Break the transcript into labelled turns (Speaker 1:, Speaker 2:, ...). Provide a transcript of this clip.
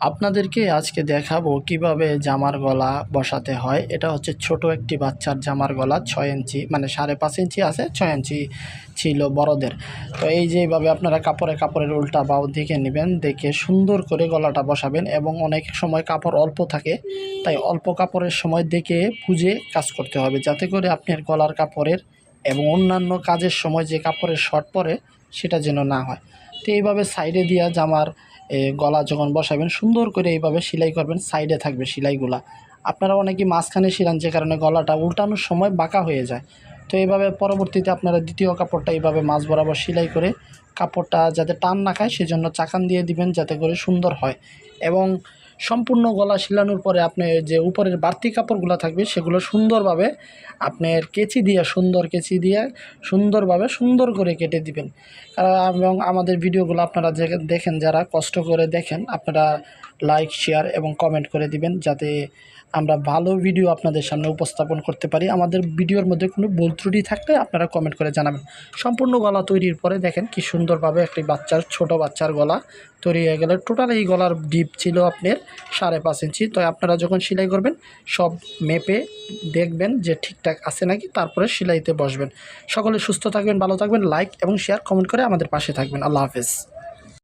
Speaker 1: আপনাদেরকে আজকে দেখাবো কীভাবে জামার গলা বসাতে হয়। এটা হচ্ছে ছোট একটি বাচ্চার জামার গলা, ছয় ইঞ্চি মানে সাড়ে পাঁচ ইঞ্চি আছে, ছয় ইঞ্চি ছিল বড়দের। তো এই যে এইভাবে আপনারা কাপড়ে কাপড়ের উল্টা বাউ দিকে নেবেন, দেখে সুন্দর করে গলাটা বসাবেন এবং অনেক সময় কাপড় অল্প থাকে, তাই অল্প কাপড়ের সময় দেখে বুঝে কাজ করতে হবে, যাতে করে আপনার গলার কাপড়ের এবং অন্যান্য কাজের সময় যে কাপড়ের শর্ট পরে সেটা যেন না হয়। তো এইভাবে সাইডে দিয়া জামার গলা যখন বসাবেন, সুন্দর করে এইভাবে সেলাই করবেন সাইডে থাকবে সেলাইগুলা। আপনারা অনেকে মাঝখানে শিলান, যে কারণে গলাটা উল্টানোর সময় বাঁকা হয়ে যায়। তো এইভাবে পরবর্তীতে আপনারা দ্বিতীয় কাপড়টা এইভাবে মাছ বরাবর সেলাই করে কাপড়টা যাতে টান না খায়, সেজন্য চাকান দিয়ে দিবেন যাতে করে সুন্দর হয়। এবং সম্পূর্ণ গলা শিলানোর পরে আপনি যে উপরের বাড়তি কাপড়গুলো থাকবে, সেগুলো সুন্দরভাবে আপনার কেচি দিয়ে, সুন্দর কেচি দিয়ে সুন্দরভাবে সুন্দর করে কেটে দিবেন। এবং আমাদের ভিডিওগুলো আপনারা যে দেখেন, যারা কষ্ট করে দেখেন, আপনারা লাইক শেয়ার এবং কমেন্ট করে দিবেন যাতে আমরা ভালো ভিডিও আপনাদের সামনে উপস্থাপন করতে পারি। আমাদের ভিডিওর মধ্যে কোনো ভুল ত্রুটি থাকলে আপনারা কমেন্ট করে জানাবেন। সম্পূর্ণ গলা তৈরির পরে দেখেন কি সুন্দরভাবে একটি বাচ্চার, ছোট বাচ্চার গলা তৈরি হয়ে গেলে। টোটাল এই গলার ডিপ ছিল আপনার সাড়ে পাঁচ ইঞ্চি। তো আপনারা যখন সেলাই করবেন, সব মেপে দেখবেন যে ঠিকঠাক আছে নাকি, তারপরে সেলাইতে বসবেন। সকলে সুস্থ থাকবেন, ভালো থাকবেন লাইক এবং শেয়ার কমেন্ট করে আমাদের পাশে থাকবেন। আল্লাহ হাফেজ।